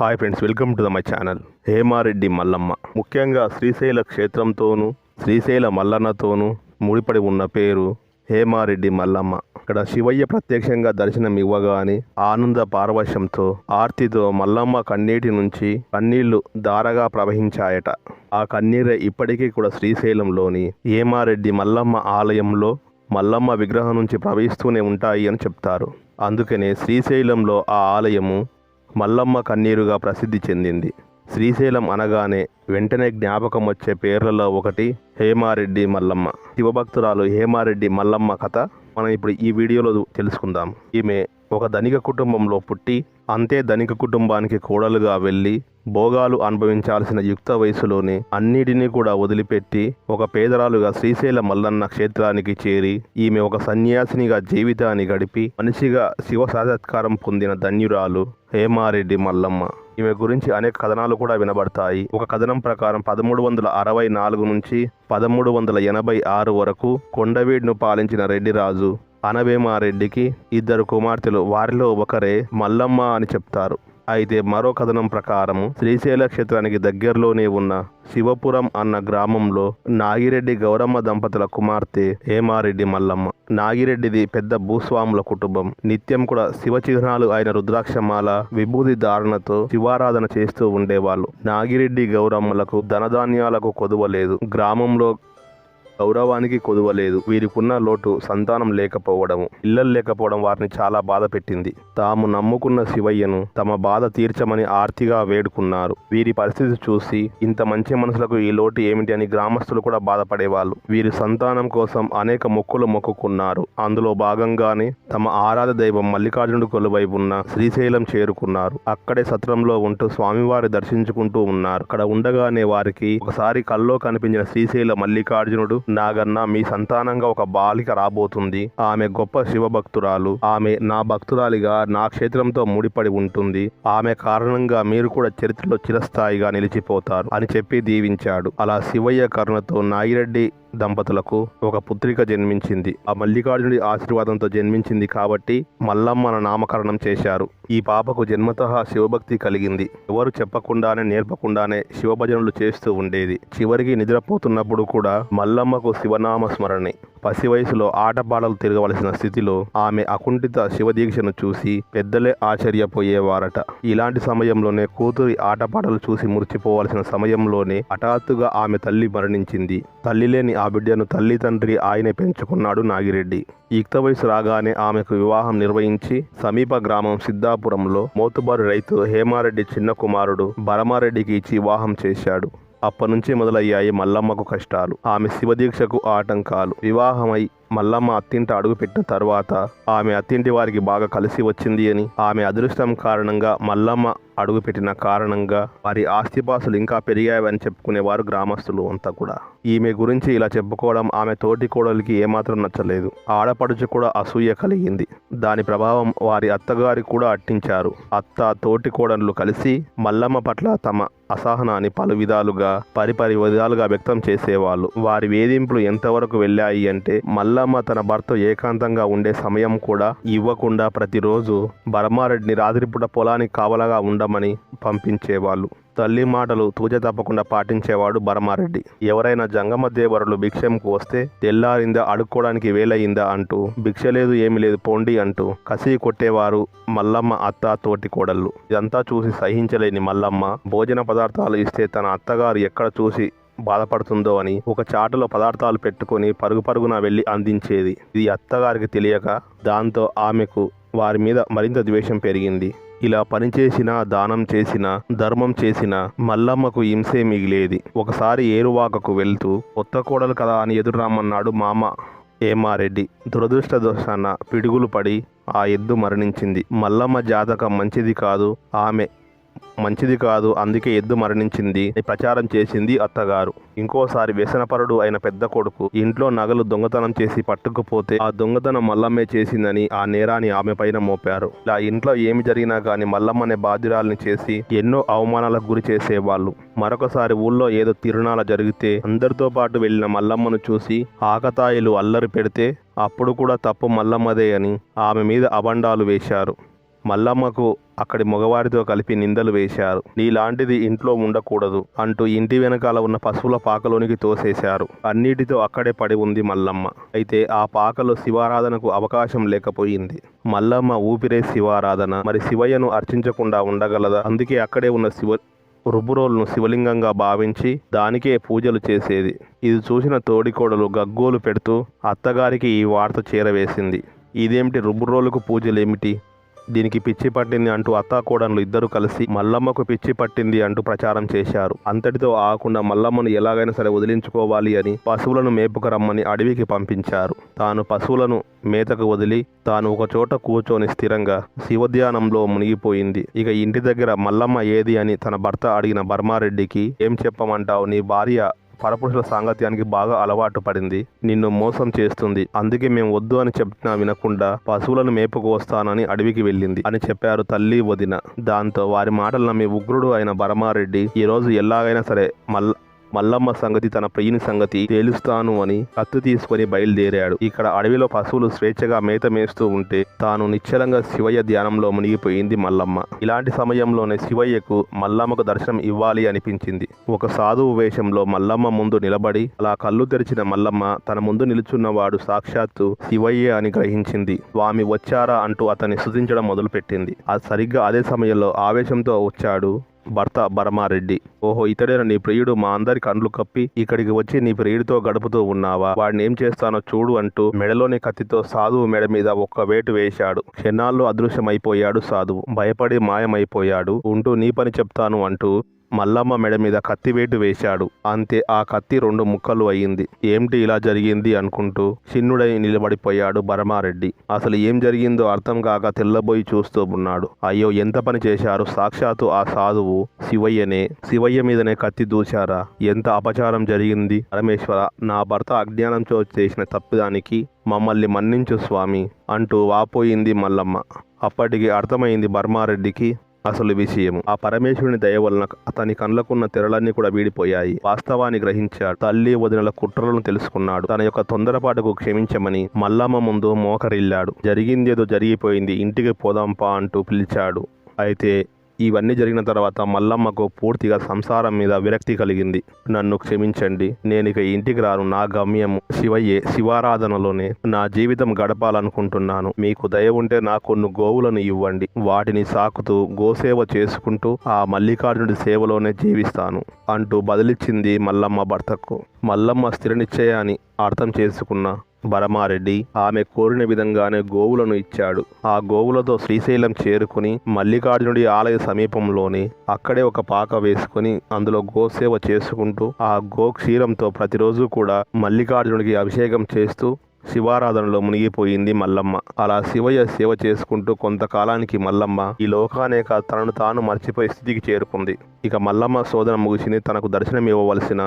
Hi friends welcome to the my channel Hemareddy Mallamma. ముఖ్యంగా శ్రీశైల క్షేత్రంతోనూ శ్రీశైల మల్లన్నతోనూ ముడిపడి ఉన్న పేరు హేమారెడ్డి మల్లమ్మ. ఇక్కడ శివయ్య ప్రత్యక్షంగా దర్శనం ఇవ్వగానే ఆనంద పారవశ్యంతో ఆర్తితో మల్లమ్మ కన్నీటి నుంచి కన్నీళ్ళు దారగా ప్రవహించాయట. ఆ కన్నీరే ఇప్పటికీ కూడా శ్రీశైలంలోని హేమారెడ్డి మల్లమ్మ ఆలయంలో మల్లమ్మ విగ్రహం నుంచి ప్రవహిస్తూనే ఉంటాయి అని చెప్తారు. అందుకనే శ్రీశైలంలో ఆ ఆలయము మల్లమ్మ కన్నీరుగా ప్రసిద్ధి చెందింది. శ్రీశైలం అనగానే వెంటనే జ్ఞాపకం వచ్చే పేర్లలో ఒకటి హేమారెడ్డి మల్లమ్మ. శివభక్తురాలు హేమారెడ్డి మల్లమ్మ కథ మనం ఇప్పుడు ఈ వీడియోలో తెలుసుకుందాం. ఈమె ఒక ధనిక కుటుంబంలో పుట్టి అంతే ధనిక కుటుంబానికి కోడలుగా వెళ్ళి భోగాలు అనుభవించాల్సిన యుక్త వయసులోనే అన్నిటినీ కూడా వదిలిపెట్టి ఒక పేదరాలుగా శ్రీశైల మల్లన్న క్షేత్రానికి చేరి ఈమె ఒక సన్యాసినిగా జీవితాన్ని గడిపి మనిషిగా శివ సాక్షాత్కారం పొందిన ధన్యురాలు హేమారెడ్డి మల్లమ్మ. ఈమె గురించి అనేక కథనాలు కూడా వినబడతాయి. ఒక కథనం ప్రకారం పదమూడు వందల అరవై నాలుగు నుంచి పదమూడు వందల ఎనభై ఆరు వరకు కొండవీడును పాలించిన రెడ్డిరాజు అనవేమారెడ్డికి ఇద్దరు కుమార్తెలు. వారిలో ఒకరే మల్లమ్మ అని చెప్తారు. అయితే మరో కథనం ప్రకారము శ్రీశైల క్షేత్రానికి దగ్గరలోనే ఉన్న శివపురం అన్న గ్రామంలో నాగిరెడ్డి గౌరమ్మ దంపతుల కుమార్తె హేమారెడ్డి మల్లమ్మ. నాగిరెడ్డిది పెద్ద భూస్వాముల కుటుంబం. నిత్యం కూడా శివ చిహ్నాలు అయిన రుద్రాక్షమాల విభూతి ధారణతో శివారాధన చేస్తూ ఉండేవాళ్ళు. నాగిరెడ్డి గౌరమ్మలకు ధనధాన్యాలకు కొదువలేదు గ్రామంలో గౌరవానికి కొదువలేదు వీరికున్న లోటు సంతానం లేకపోవడము. ఇళ్ళలు లేకపోవడం వారిని చాలా బాధ పెట్టింది. తాము నమ్ముకున్న శివయ్యను తమ బాధ తీర్చమని ఆర్తిగా వేడుకున్నారు. వీరి పరిస్థితి చూసి ఇంత మంచి మనసులకు ఈ లోటు ఏమిటి అని గ్రామస్తులు కూడా బాధపడేవాళ్ళు. వీరి సంతానం కోసం అనేక మొక్కులు మొక్కుకున్నారు. అందులో భాగంగానే తమ ఆరాధ దైవం మల్లికార్జునుడు కొలువై ఉన్న శ్రీశైలం చేరుకున్నారు. అక్కడే సత్రంలో ఉంటూ స్వామివారి దర్శించుకుంటూ ఉన్నారు. అక్కడ ఉండగానే వారికి ఒకసారి కల్లో కనిపించిన శ్రీశైల మల్లికార్జునుడు నాగన్న మీ సంతానంగా ఒక బాలిక రాబోతుంది. ఆమె గొప్ప శివభక్తురాలు. ఆమె నా భక్తురాలిగా నా క్షేత్రంతో ముడిపడి ఉంటుంది. ఆమె కారణంగా మీరు కూడా చరిత్రలో చిరస్థాయిగా నిలిచిపోతారు అని చెప్పి దీవించాడు. అలా శివయ్య కరుణతో నాగిరెడ్డి దంపతులకు ఒక పుత్రిక జన్మించింది. ఆ మల్లికార్జునుడి ఆశీర్వాదంతో జన్మించింది కాబట్టి మల్లమ్మన నామకరణం చేశారు. ఈ పాపకు జన్మత శివభక్తి కలిగింది. ఎవరు చెప్పకుండానే నేర్పకుండానే శివభజనలు చేస్తూ ఉండేది. చివరికి నిద్రపోతున్నప్పుడు కూడా మల్లమ్మకు శివనామ స్మరణే. పసి వయసులో ఆటపాటలు తిరగవలసిన స్థితిలో ఆమె అకుంఠిత శివదీక్షను చూసి పెద్దలే ఆశ్చర్యపోయేవారట. ఇలాంటి సమయంలోనే కూతురి ఆటపాటలు చూసి మురిచిపోవలసిన సమయంలోనే హఠాత్తుగా ఆమె తల్లి మరణించింది. తల్లి లేని ఆ ఆ బిడ్డను తల్లి తండ్రి ఆయనే పెంచుకున్నాడు నాగిరెడ్డి. యుక్త వయసు రాగానే ఆమెకు వివాహం నిర్వహించి సమీప గ్రామం సిద్ధాపురంలో మోతుబారు రైతు హేమారెడ్డి చిన్న కుమారుడు భరమారెడ్డికి ఇచ్చి వివాహం చేశాడు. అప్పనుంచి మొదలయ్యాయి మల్లమ్మకు కష్టాలు. ఆమె శివదీక్షకు ఆటంకాలు. వివాహమై మల్లమ్మ అత్తింట అడుగుపెట్టిన తర్వాత ఆమె అత్తింటి వారికి బాగా కలిసి వచ్చింది అని ఆమె అదృష్టం కారణంగా మల్లమ్మ అడుగుపెట్టిన కారణంగా వారి ఆస్తిపాసులు ఇంకా పెరిగాయని చెప్పుకునేవారు గ్రామస్తులు అంతా కూడా. ఈమె గురించి ఇలా చెప్పుకోవడం ఆమె తోటి కోడలికి ఏమాత్రం నచ్చలేదు. ఆడపడుచు కూడా అసూయ కలిగింది. దాని ప్రభావం వారి అత్తగారి కూడా అట్టించారు. అత్త తోటి కోడళ్ళు కలిసి మల్లమ్మ పట్ల తమ అసహనాన్ని పలు విధాలుగా పరిపరి విధాలుగా వ్యక్తం చేసేవాళ్ళు. వారి వేధింపులు ఎంతవరకు వెళ్ళాయి అంటే మల్లమ్మ తన భర్త ఏకాంతంగా ఉండే సమయం కూడా ఇవ్వకుండా ప్రతిరోజు బర్మారెడ్డిని రాత్రిపూట పొలానికి కావలగా ఉండమని పంపించేవాళ్ళు. తల్లి మాటలు తూజ తప్పకుండా పాటించేవాడు బరమారెడ్డి. ఎవరైనా జంగమ దేవరులు భిక్షంకు వస్తే తెల్లారిందా అడుక్కోవడానికి వేలయిందా అంటూ భిక్ష లేదు ఏమి లేదు పోండి అంటూ కసి కొట్టేవారు మల్లమ్మ అత్త తోటి కోడళ్ళు. ఇదంతా చూసి సహించలేని మల్లమ్మ భోజన పదార్థాలు ఇస్తే తన అత్తగారు ఎక్కడ చూసి బాధపడుతుందో అని ఒక చాటలో పదార్థాలు పెట్టుకొని పరుగు పరుగున వెళ్ళి అందించేది. ఇది అత్తగారికి తెలియక దాంతో ఆమెకు వారి మీద మరింత ద్వేషం పెరిగింది. ఇలా పనిచేసిన దానం చేసిన ధర్మం చేసిన మల్లమ్మకు హింసే మిగిలేది. ఒకసారి ఏరువాకకు వెళ్తూ కొత్త కోడలు కదా అని ఎదురు రమ్మన్నాడు మామ. ఏమారెడ్డి దురదృష్టదోషాన పిడుగులు పడి ఆ ఎద్దు మరణించింది. మల్లమ్మ జాతకం మంచిది కాదు. ఆమె మంచిది కాదు అందుకే ఎద్దు మరణించింది అని ప్రచారం చేసింది అత్తగారు. ఇంకోసారి వ్యసనపరుడు అయిన పెద్ద కొడుకు ఇంట్లో నగలు దొంగతనం చేసి పట్టుకుపోతే ఆ దొంగతనం మల్లమ్మే చేసిందని ఆ నేరాన్ని ఆమె పైన మోపారు. ఇలా ఇంట్లో ఏమి జరిగినా కానీ మల్లమ్మనే బాధ్యురాల్ని చేసి ఎన్నో అవమానాలకు గురి చేసేవాళ్ళు. మరొకసారి ఊళ్ళో ఏదో తిరునాల జరిగితే అందరితో పాటు వెళ్ళిన మల్లమ్మను చూసి ఆకతాయిలు అల్లరి పెడితే అప్పుడు కూడా తప్పు మల్లమ్మదే అని ఆమె మీద అబండాలు వేశారు. మల్లమ్మకు అక్కడి మగవారితో కలిపి నిందలు వేశారు. నీలాంటిది ఇంట్లో ఉండకూడదు అంటూ ఇంటి వెనకాల ఉన్న పశువుల పాకలోనికి తోసేశారు. అన్నిటితో అక్కడే పడి ఉంది మల్లమ్మ. అయితే ఆ పాకలో శివారాధనకు అవకాశం లేకపోయింది. మల్లమ్మ ఊపిరే శివారాధన. మరి శివయ్యను అర్చించకుండా ఉండగలదా? అందుకే అక్కడే ఉన్న శివ రుబ్బురోలును శివలింగంగా భావించి దానికే పూజలు చేసేది. ఇది చూసిన తోడికోడలు గగ్గోలు పెడుతూ అత్తగారికి ఈ వార్త చేరవేసింది. ఇదేమిటి రుబ్బురోలుకు పూజలేమిటి? దీనికి పిచ్చి పట్టింది అంటూ అత్తాకోడన్లు ఇద్దరు కలిసి మల్లమ్మకు పిచ్చి పట్టింది అంటూ ప్రచారం చేశారు. అంతటితో ఆకుండా మల్లమ్మను ఎలాగైనా సరే వదిలించుకోవాలి అని పశువులను మేపుకు రమ్మని అడవికి పంపించారు. తాను పశువులను మేతకు వదిలి తాను ఒక చోట కూర్చొని స్థిరంగా శివధ్యానంలో మునిగిపోయింది. ఇక ఇంటి దగ్గర మల్లమ్మ ఏది అని తన భర్త అడిగిన బర్మారెడ్డికి ఏం చెప్పమంటావు? నీ భార్య పరపురుషుల సాంగత్యానికి బాగా అలవాటు పడింది. నిన్ను మోసం చేస్తుంది. అందుకే మేము వద్దు అని చెప్పినా వినకుండా పశువులను మేపుకు వస్తానని అడవికి వెళ్ళింది అని చెప్పారు తల్లి వదిన. దాంతో వారి మాటలు నమ్మి ఉగ్రుడు అయిన భరమారెడ్డి ఈ రోజు ఎలాగైనా సరే మల్ల మల్లమ్మ సంగతి తన ప్రియుని సంగతి తేలుస్తాను అని కత్తి తీసుకొని బయలుదేరాడు. ఇక్కడ అడవిలో పశువులు స్వేచ్ఛగా మేత మేస్తూ ఉంటే తాను నిశ్చలంగా శివయ్య ధ్యానంలో మునిగిపోయింది మల్లమ్మ. ఇలాంటి సమయంలోనే శివయ్యకు మల్లమ్మకు దర్శనం ఇవ్వాలి అనిపించింది. ఒక సాధువు వేషంలో మల్లమ్మ ముందు నిలబడి అలా కళ్ళు తెరిచిన మల్లమ్మ తన ముందు నిలుచున్నవాడు సాక్షాత్తు శివయ్య అని గ్రహించింది. స్వామి వచ్చారా? అంటూ అతన్ని సుధించడం మొదలుపెట్టింది. అది సరిగ్గా అదే సమయంలో ఆవేశంతో వచ్చాడు భర్త భరమారెడ్డి ఓహో ఇతడేనా నీ ప్రియుడు మా అందరి కండ్లు కప్పి ఇక్కడికి వచ్చి నీ ప్రియుడితో గడుపుతూ ఉన్నావా? వాడిని ఏం చేస్తానో చూడు అంటూ మెడలోని కత్తితో సాధువు మెడ మీద ఒక్క వేటు వేశాడు. క్షణాల్లో అదృశ్యమైపోయాడు సాధువు. భయపడి మాయమైపోయాడు. ఉంటూ నీ పని చెప్తాను అంటూ మల్లమ్మ మెడ మీద కత్తి వేటు వేశాడు. అంతే ఆ కత్తి రెండు ముక్కలు అయ్యింది. ఏమిటి ఇలా జరిగింది అనుకుంటూ చిన్నుడై నిలబడిపోయాడు భరమారెడ్డి. అసలు ఏం జరిగిందో అర్థం కాక తెల్లబోయి చూస్తూ ఉన్నాడు. అయ్యో ఎంత పని చేశారు? సాక్షాత్తు ఆ సాధువు శివయ్యనే. శివయ్య మీదనే కత్తి దూశారా? ఎంత అపచారం జరిగింది? పరమేశ్వర నా భర్త అజ్ఞానంతో చేసిన తప్పిదానికి మమ్మల్ని మన్నించు స్వామి అంటూ వాపోయింది మల్లమ్మ. అప్పటికి అర్థమైంది బర్మారెడ్డికి అసలు విషయం ఆ పరమేశ్వరుని దయ వలన అతని కళ్ళకున్న తెరలన్నీ కూడా వీడిపోయాయి. వాస్తవాన్ని గ్రహించాడు. తల్లి వదినల కుట్రలను తెలుసుకున్నాడు. తన యొక్క తొందరపాటుకు క్షమించమని మల్లమ్మ ముందు మోకరిల్లాడు. జరిగిందేదో జరిగిపోయింది. ఇంటికి పోదాంపా అంటూ పిలిచాడు. అయితే ఇవన్నీ జరిగిన తర్వాత మల్లమ్మకు పూర్తిగా సంసారం మీద విరక్తి కలిగింది. నన్ను క్షమించండి. నేను ఇక ఇంటికి రాను. నా గమ్యం శివయ్యే శివారాధనలోనే నా జీవితం గడపాలనుకుంటున్నాను. మీకు దయ ఉంటే నా కొన్ని గోవులను ఇవ్వండి. వాటిని సాకుతూ గోసేవ చేసుకుంటూ ఆ మల్లికార్జునుడి సేవలోనే జీవిస్తాను అంటూ బదిలిచ్చింది మల్లమ్మ భర్తకు. మల్లమ్మ స్థిర నిశ్చయాన్ని అర్థం చేసుకున్న భరమారెడ్డి ఆమె కోరిన విధంగానే గోవులను ఇచ్చాడు. ఆ గోవులతో శ్రీశైలం చేరుకుని మల్లికార్జునుడి ఆలయ సమీపంలోని అక్కడే ఒక పాక వేసుకుని అందులో గోసేవ చేసుకుంటూ ఆ గో క్షీరంతో ప్రతిరోజు కూడా మల్లికార్జునుడికి అభిషేకం చేస్తూ శివారాధనలో మునిగిపోయింది మల్లమ్మ. అలా శివయ్య సేవ చేసుకుంటూ కొంతకాలానికి మల్లమ్మ ఈ లోకానేక తనను తాను మర్చిపోయే స్థితికి చేరుకుంది. ఇక మల్లమ్మ శోధన ముగిసింది తనకు దర్శనం ఇవ్వవలసిన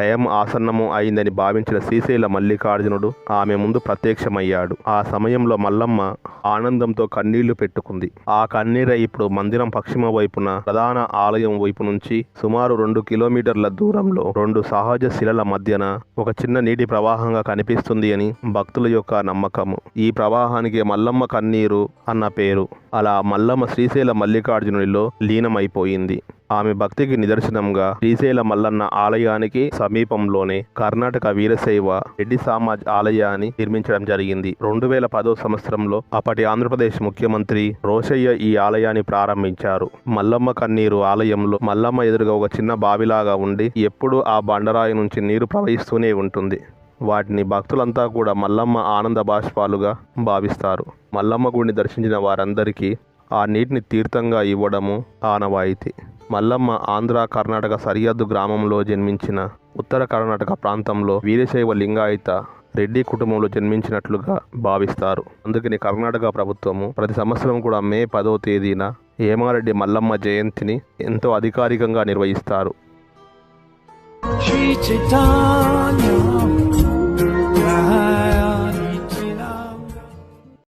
టైం ఆసన్నము అయిందని భావించిన శ్రీశైల మల్లికార్జునుడు ఆమె ముందు ప్రత్యక్షమయ్యాడు. ఆ సమయంలో మల్లమ్మ ఆనందంతో కన్నీళ్ళు పెట్టుకుంది. ఆ కన్నీర ఇప్పుడు మందిరం పశ్చిమ వైపున ప్రధాన ఆలయం వైపు నుంచి సుమారు రెండు కిలోమీటర్ల దూరంలో రెండు సహజ శిలల మధ్యన ఒక చిన్న నీటి ప్రవాహంగా కనిపిస్తుంది అని భక్తుల యొక్క నమ్మకము. ఈ ప్రవాహానికి మల్లమ్మ కన్నీరు అన్న పేరు. అలా మల్లమ్మ శ్రీశైల మల్లికార్జునుడిలో లీనమైపోయింది. ఆమె భక్తికి నిదర్శనంగా శ్రీశైల మల్లన్న ఆలయానికి సమీపంలోనే కర్ణాటక వీరశైవ రెడ్డి సామాజ్ ఆలయాన్ని నిర్మించడం జరిగింది. రెండు వేల పదో సంవత్సరంలో అప్పటి ఆంధ్రప్రదేశ్ ముఖ్యమంత్రి రోషయ్య ఈ ఆలయాన్ని ప్రారంభించారు. మల్లమ్మ కన్నీరు ఆలయంలో మల్లమ్మ ఎదురుగా ఒక చిన్న బావిలాగా ఉండి ఎప్పుడూ ఆ బండరాయి నుంచి నీరు ప్రవహిస్తూనే ఉంటుంది. వాటిని భక్తులంతా కూడా మల్లమ్మ ఆనంద బాష్పాలుగా భావిస్తారు. మల్లమ్మ గుడిని దర్శించిన వారందరికీ ఆ నీటిని తీర్థంగా ఇవ్వడము ఆనవాయితీ. మల్లమ్మ ఆంధ్ర కర్ణాటక సరిహద్దు గ్రామంలో జన్మించిన ఉత్తర కర్ణాటక ప్రాంతంలో వీరశైవ లింగాయత రెడ్డి కుటుంబంలో జన్మించినట్లుగా భావిస్తారు. అందుకని కర్ణాటక ప్రభుత్వము ప్రతి సంవత్సరం కూడా మే పదో తేదీన హేమారెడ్డి మల్లమ్మ జయంతిని ఎంతో అధికారికంగా నిర్వహిస్తారు.